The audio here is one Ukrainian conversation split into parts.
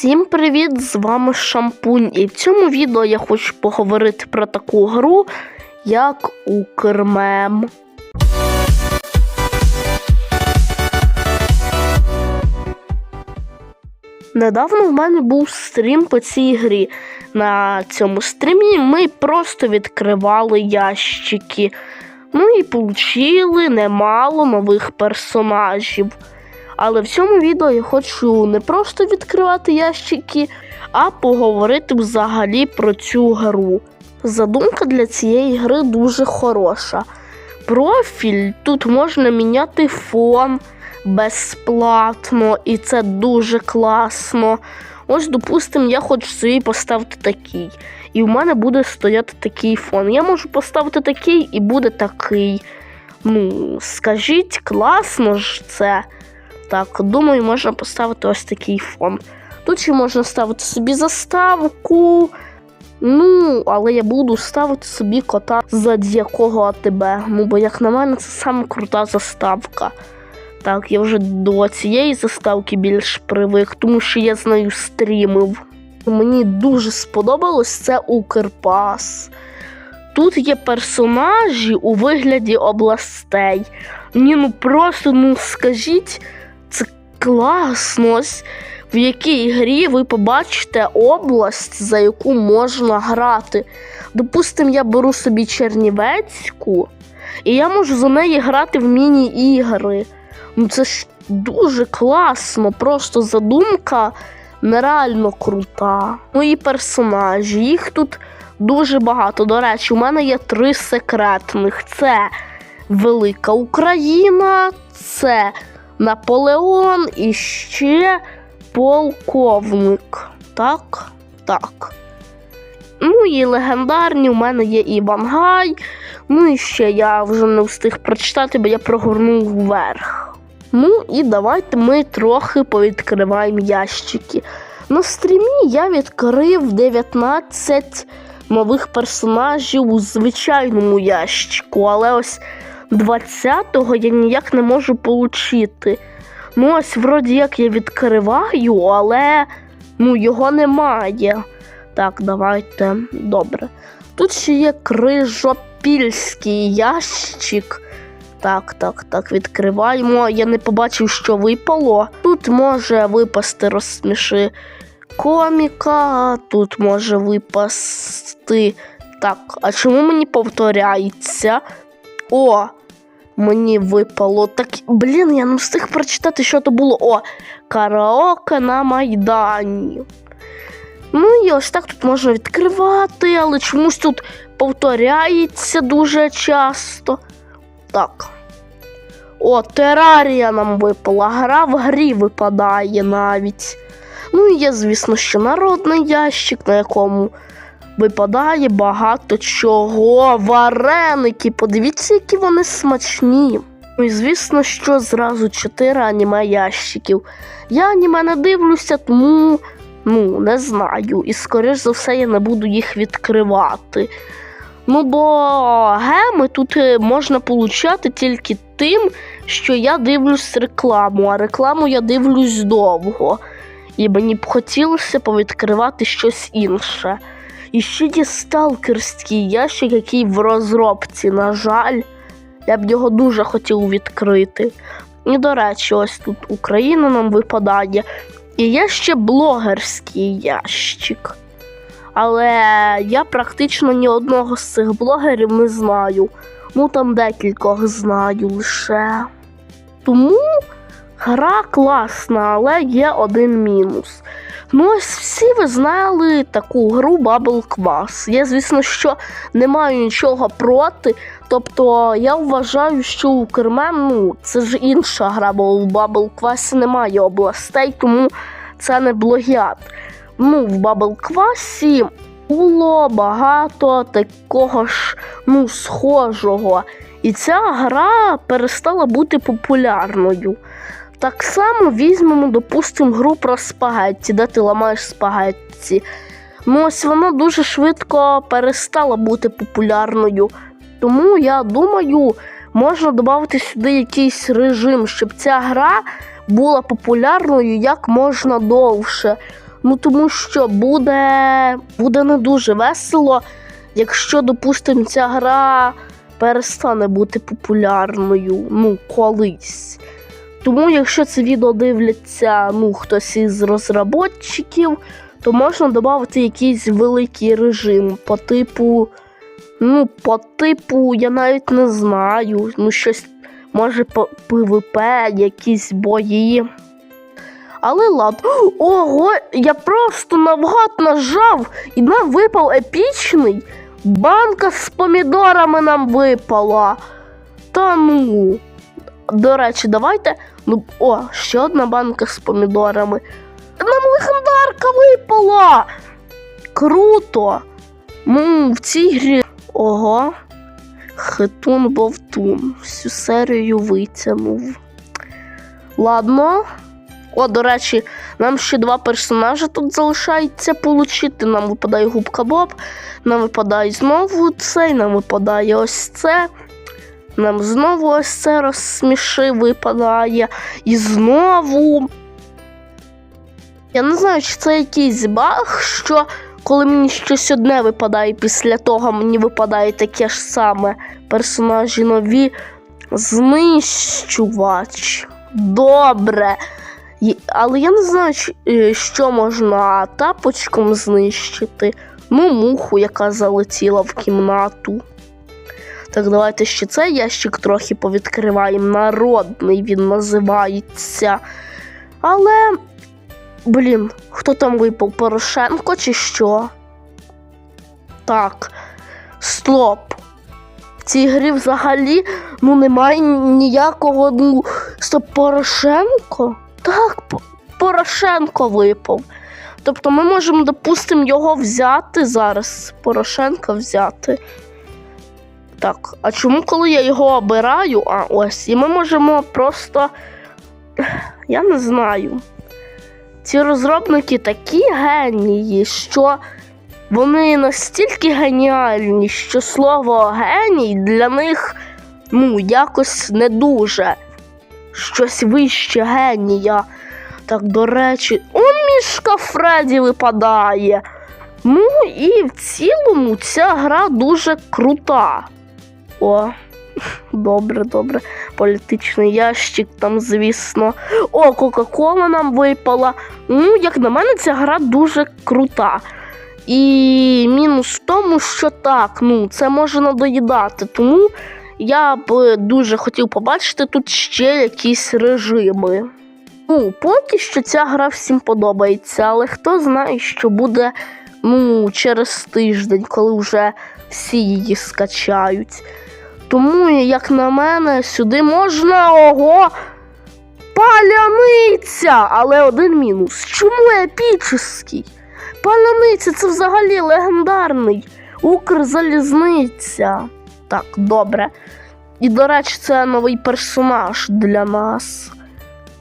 Всім привіт! З вами Шампунь. І в цьому відео я хочу поговорити про таку гру, як Укрмем. Недавно в мене був стрім по цій грі. На цьому стрімі ми просто відкривали ящики. Ну і получили немало нових персонажів. Але в цьому відео я хочу не просто відкривати ящики, а поговорити взагалі про цю гру. Задумка для цієї гри дуже хороша. Профіль тут можна міняти фон безплатно, і це дуже класно. Ось, допустимо, я хочу собі поставити такий. І в мене буде стояти такий фон. Я можу поставити такий і буде такий. Ну, скажіть, класно ж це. Так, думаю, можна поставити ось такий фон. Тут ще можна ставити собі заставку. Ну, але я буду ставити собі кота з якого АТБ. Ну, бо, як на мене, це саме крута заставка. Так, я вже до цієї заставки більш привик, тому що я з нею стрімив. Мені дуже сподобалось це Укрпас. Тут є персонажі у вигляді областей. Ні, ну просто, ну скажіть, це класно. Ось в якій грі ви побачите область, за яку можна грати. Допустимо, я беру собі Чернівецьку, і я можу за неї грати в міні-ігри. Ну це ж дуже класно, просто задумка нереально крута. Ну і персонажі, їх тут дуже багато. До речі, у мене є три секретних: це Велика Україна, це Наполеон і ще полковник. Так, так. Ну і легендарні у мене є Івангай. Ну і ще я вже не встиг прочитати, бо я прогорнув вверх. Ну і давайте ми трохи повідкриваємо ящики. На стрімі я відкрив 19 нових персонажів у звичайному ящику, але ось 20-го я ніяк не можу отримати. Ну, ось, вроді як я відкриваю, але ну, його немає. Так, давайте. Добре. Тут ще є крижопільський ящик. Так, так, так, відкриваємо. Я не побачив, що випало. Тут може випасти розсміши коміка, тут може випасти. Так, а чому мені повторяється? О! Мені випало так. Блін, я не встиг прочитати, що то було. О, караоке на Майдані. Ну і ось так тут можна відкривати, але чомусь тут повторяється дуже часто. Так. О, терарія нам випала. Гра в грі випадає навіть. Ну і є, звісно, ще народний ящик, на якому випадає багато чого. Вареники. Подивіться, які вони смачні. Ну і звісно, що зразу 4 аніме ящиків. Я аніме не дивлюся, тому ну, не знаю. І, скоріш за все, я не буду їх відкривати. Ну, бо геми тут е, можна получати тільки тим, що я дивлюсь рекламу, а рекламу я дивлюсь довго. І мені б хотілося повідкривати щось інше. І ще є сталкерський ящик, який в розробці, на жаль, я б його дуже хотів відкрити. І, до речі, ось тут Україна нам випадає. І є ще блогерський ящик. Але я практично ні одного з цих блогерів не знаю. Ну там декількох знаю лише. Тому гра класна, але є один мінус. Ну, ось всі ви знали таку гру Bubble Quass. Я, звісно, що не маю нічого проти. Тобто я вважаю, що у Кермен, ну, це ж інша гра, бо в Bubble Quass немає областей, тому це не благіат. Ну, в Bubble Quass було багато такого ж ну, схожого. І ця гра перестала бути популярною. Так само візьмемо, допустимо, гру про спагетті, де ти ламаєш спагетті. Ну, ось вона дуже швидко перестала бути популярною. Тому я думаю, можна додати сюди якийсь режим, щоб ця гра була популярною як можна довше. Ну тому що буде, буде не дуже весело, якщо, допустимо, ця гра перестане бути популярною ну, колись. Тому, якщо це відео дивляться ну, хтось із розробників, то можна додати якийсь великий режим по типу. Ну, по типу, я навіть не знаю. Ну, щось може по ПВП, якісь бої. Але ладно. Ого, я просто навгад нажав, і нам випав епічний. Банка з помідорами нам випала. Та ну. До речі, давайте. Ну, о, ще одна банка з помідорами. Нам легендарка випала. Круто. Ну, в цій грі. Ого. Хитун Бовтун. Всю серію витягнув. Ладно. О, до речі, нам ще два персонажі тут залишається получити. Нам випадає губка Боб, нам випадає знову цей, нам випадає ось це. Нам знову ось це розсміши випадає. І знову. Я не знаю, чи це якийсь баг, що коли мені щось одне випадає, після того мені випадає таке ж саме персонажі нові. Знищувач. Добре. Але я не знаю, е, що можна тапочком знищити. Ну, муху, яка залетіла в кімнату. Так, давайте ще цей ящик трохи повідкриваємо. Народний він називається. Але, блін, хто там випав? Порошенко чи що? Так. Стоп. В цій грі взагалі ну, немає ніякого. Ну, стоп, Порошенко? Так, Порошенко випав. Тобто ми можемо, допустимо, його взяти зараз. Порошенка взяти. Так, а чому, коли я його обираю? А ось, і ми можемо просто. Я не знаю. Ці розробники такі генії, що вони настільки геніальні, що слово геній для них ну, якось не дуже. Щось вище генія. Так, до речі, он мішка Фредді випадає. Ну і в цілому ця гра дуже крута. О, добре, добре. Політичний ящик там, звісно. О, Кока-Кола нам випала. Ну, як на мене, ця гра дуже крута. І мінус в тому, що так, ну, це може надоїдати. Тому я б дуже хотів побачити тут ще якісь режими. Ну, поки що ця гра всім подобається, але хто знає, що буде ну, через тиждень, коли вже всі її скачають. Тому, як на мене, сюди можна ого. Паляниця! Але один мінус. Чому епічний? Паляниця це взагалі легендарний. Укрзалізниця. Так, добре. І, до речі, це новий персонаж для нас.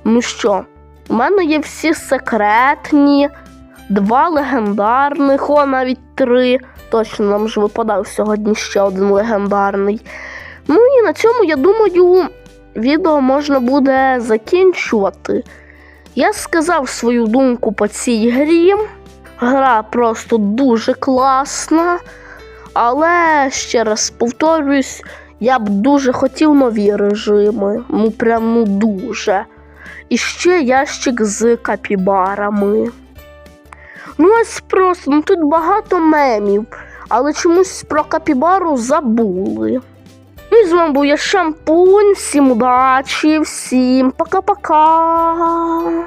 Ну що, у мене є всі секретні, два легендарних, о, навіть три. Точно нам ж випадав сьогодні ще один легендарний. Ну і на цьому, я думаю, відео можна буде закінчувати. Я сказав свою думку по цій грі. Гра просто дуже класна. Але ще раз повторюсь, я б дуже хотів нові режими. Ну, прям ну дуже. І ще ящик з капібарами. Ну, ось просто, ну тут багато мемів, але чомусь про капібару забули. Ну і з вами був я Шампунь, всім удачі, всім пока-пока.